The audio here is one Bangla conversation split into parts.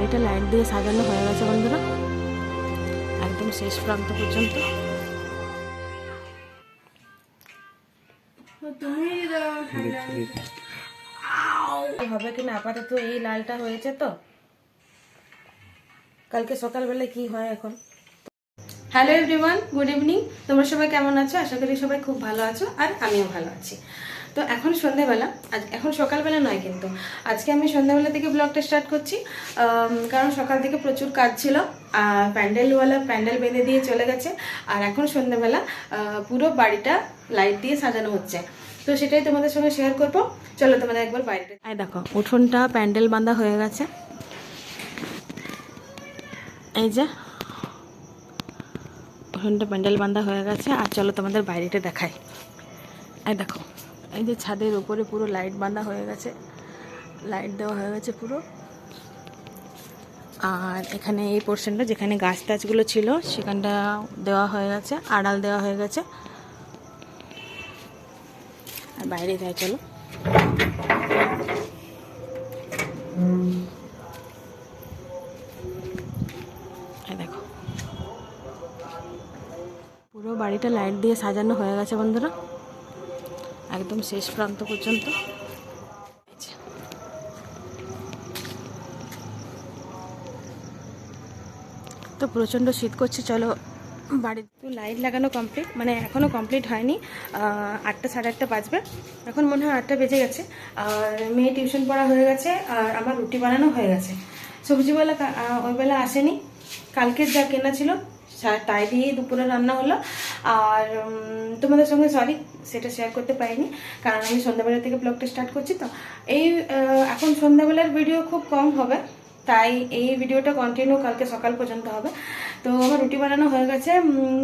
বাড়িটা লাইট দিয়ে সাজানো হয়ে গেছে বন্ধুরা। একদম শেষ প্রান্ত পর্যন্ত। হবে কিনা আপাতত এই লালটা হয়েছে তো। কালকে সকালবেলায় কি হয় এখন? Hello everyone good evening. তোমরা সবাই কেমন আছো? আশা করি সবাই খুব ভালো আছো আর আমিও ভালো আছি। তো এখন সন্ধ্যাবেলা, আজ এখন সকালবেলা নয় কিন্তু, আজকে আমি সন্ধ্যাবেলা থেকে ব্লগটা স্টার্ট করছি কারণ সকাল থেকে প্রচুর কাজ ছিল প্যান্ডেলওয়ালা প্যান্ডেল বেঁধে দিয়ে চলে গেছে, আর এখন সন্ধ্যাবেলা পুরো বাড়িটা লাইট দিয়ে সাজানো হচ্ছে। তো সেটাই তোমাদের সঙ্গে শেয়ার করব। চলো তোমাদের একবার বাড়িতে আই দেখো, উঠোনটা প্যান্ডেল বাঁধা হয়ে গেছে। এই যে, উঠোনটা প্যান্ডেল বাঁধা হয়ে গেছে, আর চলো তোমাদের বাইরেটা দেখাই। এই দেখো। এই যে ছাদের উপরে পুরো লাইট বাঁধা হয়ে গেছে। লাইট দেওয়া হয়ে গেছে পুরো। আর এখানে এই পোর্শনটা যেখানে গাছ টাছগুলো ছিল, সেখানটা দেওয়া হয়ে গেছে, আড়াল দেওয়া হয়ে গেছে। আর বাইরে যাই, চলো। দেখো। পুরো বাড়িটা লাইট দিয়ে সাজানো হয়ে গেছে বন্ধুরা। একদম শেষ প্রান্ত পর্যন্ত। তো প্রচণ্ড শীত করছে চলো বাড়িতে লাইট লাগানো কমপ্লিট মানে এখনও কমপ্লিট হয়নি আটটা সাড়ে আটটা বাজবে। এখন মনে হয় আটটা বেজে গেছে। আর মেয়ে টিউশন পড়া হয়ে গেছে আর আমার রুটি বানানো হয়ে গেছে। সবজিবেলা কা- আহ, ওই বেলা আসেনি। কালকের যা কেনা ছিল তাই দিয়েই দুপুরে রান্না হলো। আর তোমাদের সঙ্গে সরি সেটা শেয়ার করতে পারিনি, কারণ আমি সন্ধ্যাবেলা থেকে ব্লগটা স্টার্ট করছি তো। এই এখন সন্ধ্যাবেলার ভিডিও খুব কম হবে, তাই এই ভিডিওটা কন্টিনিউ কালকে সকাল পর্যন্ত হবে। তো আমার রুটি বানানো হয়ে গেছে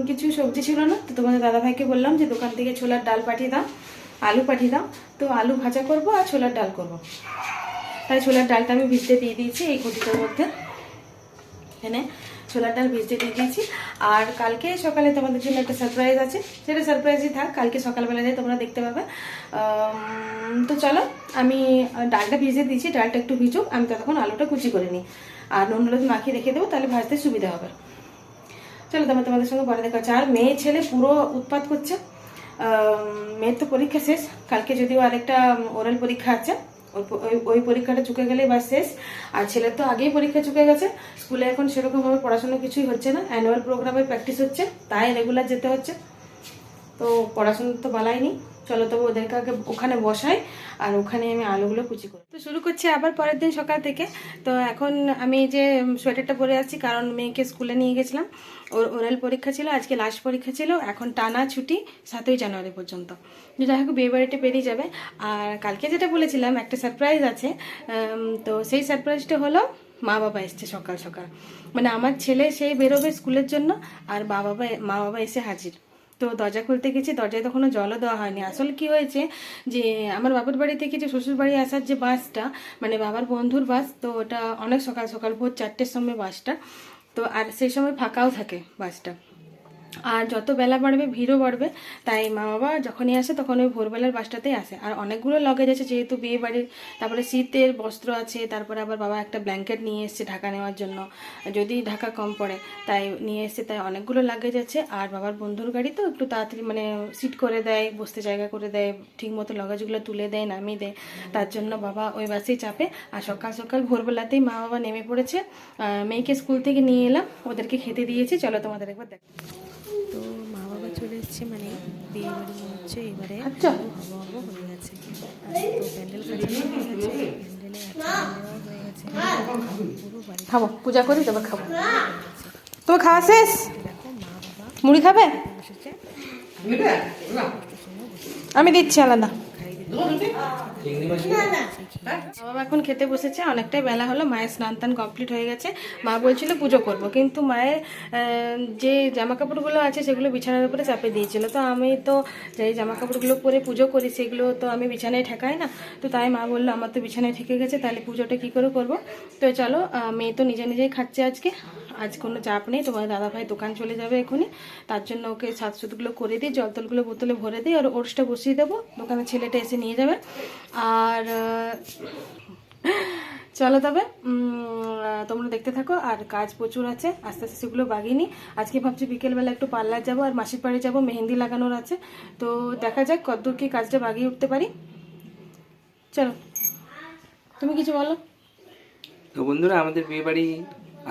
কিছু সবজি ছিল না, তো তোমাদের দাদাভাইকে বললাম যে দোকান থেকে ছোলার ডাল পাঠিয়ে দাও, আলু পাঠিয়ে দাও। তো আলু ভাজা করব আর ছোলার ডাল করব। তাই ছোলার ডালটা আমি ভিজতে দিয়ে দিয়েছি এই ঘটিটার মধ্যে। এখানে ছোলার ডাল ভিজতে দিয়ে দিয়েছি। আর কালকে সকালে তোমাদের জন্য একটা সারপ্রাইজ আছে। সেটা সারপ্রাইজই থাক, কালকে সকালবেলা দিয়ে তোমরা দেখতে পাবে। তো চলো, আমি ডালটা ভিজে দিয়েছি, ডালটা একটু ভিজুক, আমি ততক্ষণ আলুটা কুচি করে নিই। আর নুন হলুদ মাখিয়ে রেখে দেবো, তাহলে ভাজতে সুবিধা হবে। চলো তোমার তোমাদের সঙ্গে পরে দেখা আর মেয়ে ছেলে পুরো উৎপাত করছে। মেয়ের তো পরীক্ষা শেষ। কালকে যদিও আরেকটা ওরাল পরীক্ষা আছে। ওই পরীক্ষাটা চুকে গেলেই বা শেষ। আর ছেলের তো আগেই পরীক্ষা চুকে গেছে। স্কুলে এখন সেরকমভাবে পড়াশোনা কিছুই হচ্ছে না। অ্যানুয়াল প্রোগ্রামের প্র্যাকটিস হচ্ছে। তাই রেগুলার যেতে হচ্ছে। তো পড়াশোনা তো বালাইনি চলো তবে ওদেরকে ওখানে বসাই, আর ওখানে আমি আলুগুলো কুচি করি। তো শুরু করছি আবার পরের দিন সকাল থেকে। তো এখন আমি যে সোয়েটারটা পরে আছি, কারণ মেয়েকে স্কুলে নিয়ে গেছিলাম। ওর ওরাল পরীক্ষা ছিল, আজকে লাস্ট পরীক্ষা ছিল। এখন টানা ছুটি, সাতই জানুয়ারি পর্যন্ত। যেটা হোক, বিয়ে বাড়িতে পেরিয়ে যাবে। আর কালকে যেটা বলেছিলাম, একটা সারপ্রাইজ আছে। তো সেই সারপ্রাইজটা হলো, মা বাবা এসছে সকাল সকাল। মানে আমার ছেলে সেই বেরোবে স্কুলের জন্য, আর মা বাবা মা বাবা এসে হাজির। তো দরজা খুলতে গেছি, দরজায় তখনও জলও দেওয়া হয়নি। আসলে কি হয়েছে যে আমার বাবার বাড়ি থেকে যে শ্বশুর বাড়ি আসার যে বাসটা মানে বাবার বন্ধুর বাস, তো ওটা অনেক সকাল সকাল ভোর চারটের সময় বাসটা, তো আর সেই সময় ফাঁকাও থাকে বাসটা। আর যত বেলা বাড়বে, ভিড়ও বাড়বে। তাই মা বাবা যখনই আসে তখন ওই ভোরবেলার বাসটাতেই আসে। আর অনেকগুলো লগেজ আছে, যেহেতু বিয়ে বাড়ির। তারপরে শীতের বস্ত্র আছে, তারপরে আবার বাবা একটা ব্ল্যাঙ্কেট নিয়ে এসছে ঢাকা নেওয়ার জন্য। যদি ঢাকা কম পড়ে, তাই নিয়ে এসছে, তাই অনেকগুলো লাগেজ আছে। আর বাবার বন্ধুর গাড়ি তো একটু তাড়াতাড়ি মানে সিট করে দেয়, বসতে জায়গা করে দেয়, ঠিক মতো লগেজগুলো তুলে দেয়, নামিয়ে দেয়। তার জন্য বাবা ওই বাসেই চাপে। আর সকাল সকাল ভোরবেলাতেই মা বাবা নেমে পড়েছে। মেয়েকে স্কুল থেকে নিয়ে এলাম। ওদেরকে খেতে দিয়েছি। চলো তোমাদের একবার দেখ তো মা বাবা চলে এসছে মানে বিয়ে বাড়ি মনে হচ্ছে এবারে আচ্ছা। হব হব হয়ে গেছে। তো প্যান্ডেল সাজানো হয়ে গেছে প্যান্ডেলে আচ্ছা হয়ে গেছে। পুরো বাড়ি খাব পূজা করি তবে খাব। তোমার খাওয়া শেষ? মা বাবা মুড়ি খাবে? আমি দিচ্ছি আলাদা। বাবা এখন খেতে বসেছে অনেকটাই বেলা হলো মায়ের স্নান টান কমপ্লিট হয়ে গেছে। মা বলছিল পুজো করব কিন্তু মায়ের যে জামা কাপড়গুলো আছে সেগুলো বিছানার উপরে চাপে দিয়েছিল। তো আমি তো যে জামা কাপড়গুলো পরে পুজো করি সেগুলো তো আমি বিছানায় ঠেকাই না। তো তাই মা বলল আমার তো বিছানায় ঠেকে গেছে তাহলে পুজোটা কি করে করব? তো চলো মেয়ে তো নিজে নিজেই খাচ্ছে আজকে। আজ কোনো চাপ নেই, তোমার দাদাভাই দোকান চলে যাবে এখনই। তার জন্য ওকে সাতসুতগুলো করে দিই জল তলগুলো বোতলে ভরে দিই, আর ওরসটা বসিয়ে দেবো। দোকানে ছেলেটা এসে নিয়ে যাবে। আর চলো তবে তোমরা দেখতে থাকো, আর কাজ প্রচুর আছে, আস্তে আস্তে সেগুলো বাগিয়ে নিই। আজকে ভাবছি বিকেলবেলা একটু পার্লার যাব, আর মাসির বাড়ি যাব, মেহেন্দি লাগানোর আছে। তো দেখা যাক কতদূর কি কাজটা বাগিয়ে উঠতে পারি। চলো, তুমি কিছু বলো। তো বন্ধুরা, আমাদের বিয়ে বাড়ি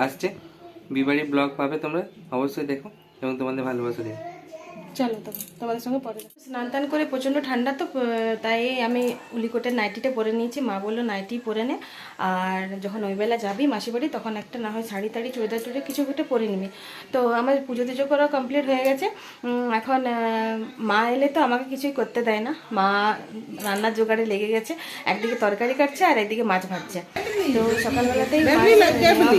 আসছে। বিয়ে বাড়ির ব্লগ পাবে তোমরা অবশ্যই দেখো এবং তোমাদের ভালোবাসা দেবে চলো তবে তোমাদের সঙ্গে পরে স্নান টান করে প্রচণ্ড ঠান্ডা তো তাই আমি উলিকোটের নাইটিটা পরে নিয়েছি। মা বলল নাইটি পরে নে। আর যখন ওই বেলা যাবি মাসি বাড়ি তখন একটা না হয় শাড়ি টাড়ি চুড়িদার টুড়ি কিছু একটা পরে নিবি। তো আমার পুজো টুজো করা কমপ্লিট হয়ে গেছে। এখন মা এলে তো আমাকে কিছুই করতে দেয় না। মা রান্নার জোগাড়ে লেগে গেছে। একদিকে তরকারি কাটছে আর একদিকে মাছ ভাজছে। তো সকালবেলাতেই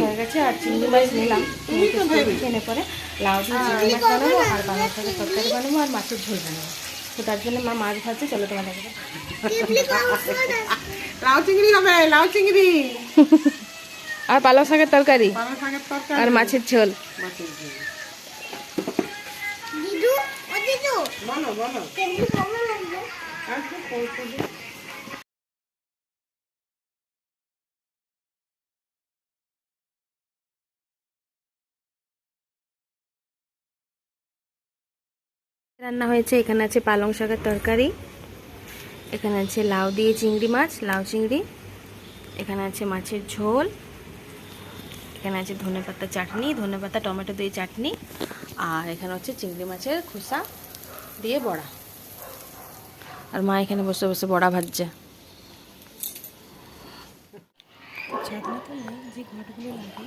হয়ে গেছে আর চিংড়ি মাছ নিলাম। পরে। লাউ দিয়ে চিংড়ি মাছ বানাবো আর বাংলা শাকের তরকারি বানাবো আর মাছের ঝোল বানাবো। তো তার জন্য মা মাছ ভাজছে চলো তোমার লাউ চিংড়ি হবে লাউ চিংড়ি। আর পালং শাকের তরকারি। পালং শাকের তরকারি। আর মাছের ঝোল। মাছের ঝোল। বলো বলো। রান্না হয়েছে, এখানে আছে পালং শাকের তরকারি, এখানে আছে লাউ দিয়ে চিংড়ি মাছ, লাউ চিংড়ি, এখানে আছে মাছের ঝোল, এখানে আছে ধনেপাতা চাটনি ধনেপাতা টমেটো দিয়ে চাটনি, আর এখানে হচ্ছে চিংড়ি মাছের খোসা দিয়ে বড়া। আর মা এখানে বসে বসে বড়া ভাজছে। ঘটগুলো লাগে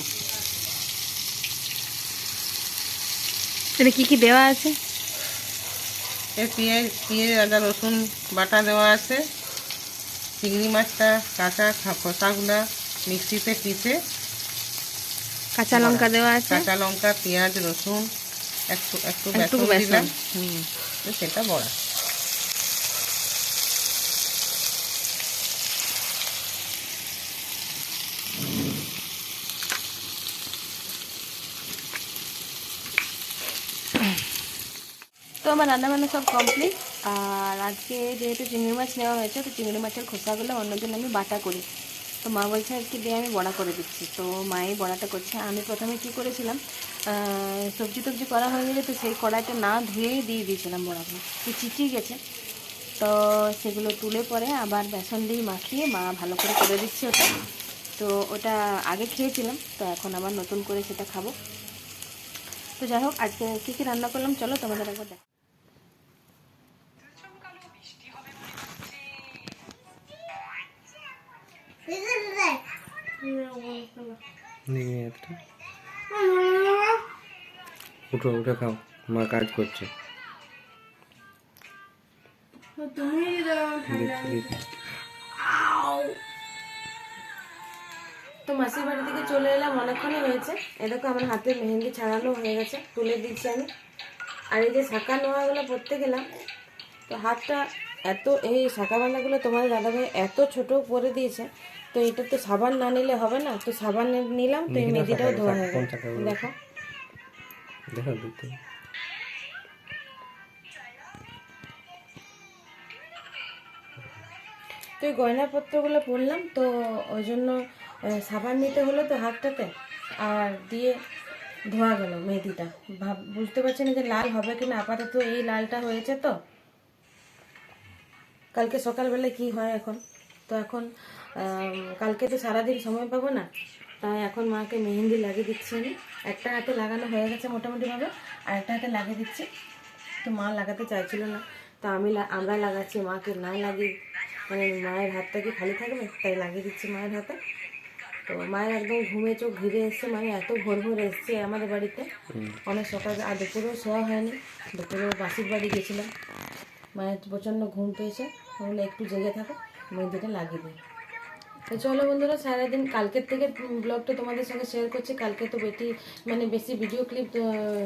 এটা কি কি দেওয়া আছে? এ পেঁয়াজ পেঁয়াজ আদা রসুন বাটা দেওয়া আছে। চিংড়ি মাছটা কাঁচা খোসাগুলা মিক্সিতে পিষে। কাঁচা লঙ্কা দেওয়া আছে। কাঁচা লঙ্কা পেঁয়াজ রসুন একটু একটু বেসন দিলাম। হুম সেটা বড়া। আমার রান্নাবান্না সব কমপ্লিট আর আজকে যেহেতু চিংড়ি মাছ নেওয়া হয়েছে, তো চিংড়ি মাছের খোসাগুলো অন্যদিন আমি বাটা করি। তো মা বলছে আজকে দিয়ে আমি বড়া করে দিচ্ছি। তো মাই বড়াটা করছে। আমি প্রথমে কি করেছিলাম সবজি টবজি করা হয়ে গেলে তো সেই কড়াইটা না ধুয়েই দিয়ে দিয়েছিলাম বড়াগুলো। তো চিচিয়ে গেছে। তো সেগুলো তুলে পরে আবার বেসন দিয়ে মাখিয়ে মা ভালো করে করে দিচ্ছে ওটা। তো ওটা আগে খেয়েছিলাম, তো এখন আবার নতুন করে সেটা খাব। তো যাই হোক, আজকে কী কী রান্না করলাম, চলো তোমাদের একবার দেখ উঠো খাও, মা কাজ করছে। তো মাসির বাড়ি থেকে চলে এলাম, অনেকক্ষণই হয়েছে। এরকম আমার হাতে মেহেন্দি ছাড়ানো হয়ে গেছে, তুলে দিচ্ছি আমি। আর এই যে শাঁকা নোয়াগুলো পড়তে গেলাম, তো হাতটা এত এই শাঁকা বান্ধাগুলো তোমার দাদাভাই এত ছোট করে দিয়েছে তো এটা তো সাবান না নিলে হবে না তো সাবান নিলাম তো এই মেহেন্দিটাও ধোয়া হয়ে দেখো। দেখো তো এই গয়নাপত্রগুলো পরলাম তো ওই জন্য সাবান নিতে হলো তো হাতটাতে আর দিয়ে ধোয়া গেল মেহেদিটা। ভাব বুঝতে পারছি না যে লাল হবে কিনা? আপাতত এই লালটা হয়েছে তো। কালকে সকালবেলায় কি হয় এখন? তো এখন কালকে তো সারাদিন সময় পাবো না তাই এখন মাকে মেহেন্দি লাগিয়ে দিচ্ছি আমি। একটা হাতে লাগানো হয়ে গেছে মোটামুটিভাবে আর একটা হাতে লাগিয়ে দিচ্ছি। তো মা লাগাতে চাইছিল না তো আমি আমরা লাগাচ্ছি মাকে না লাগিয়ে। মানে মায়ের হাতটা কি খালি থাকবে? তাই লাগিয়ে দিচ্ছি মায়ের হাতে। তো মায়ের একদম ঘুমে চোখ ঘিরে এসছে মানে এত ভোর ভোর এসছে আমাদের বাড়িতে। অনেক সকাল আর দুপুরেও শোয়া হয়নি দুপুরেও বাসির বাড়ি গেছিলাম। মায়ের প্রচণ্ড ঘুম পেয়েছে বলে একটু জেগে থাকো, মেহেন্দিটা লাগিয়ে দিই তো চলো বন্ধুরা, সারাদিন কালকের থেকে ব্লগটা তোমাদের সঙ্গে শেয়ার করছি। কালকে তো বেটি মানে বেশি ভিডিও ক্লিপ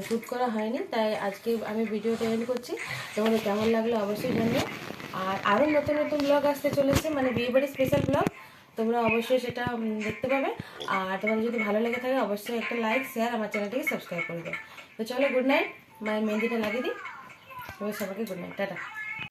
শ্যুট করা হয়নি, তাই আজকে আমি ভিডিওটা এন্ড করছি। তোমাদের কেমন লাগল অবশ্যই জানিও। আর আরও নতুন নতুন ব্লগ আসতে চলেছে মানে বিয়েবাড়ি স্পেশাল ব্লগ তোমরা অবশ্যই সেটা দেখতে পাবে। আর তোমাদের যদি ভালো লেগে থাকে, অবশ্যই একটা লাইক শেয়ার আমার চ্যানেলটিকে সাবস্ক্রাইব করে দেবে তো চলো গুড নাইট মায়ের মেহেন্দিটা লাগিয়ে দিই। সবাইকে গুড নাইট টাটা।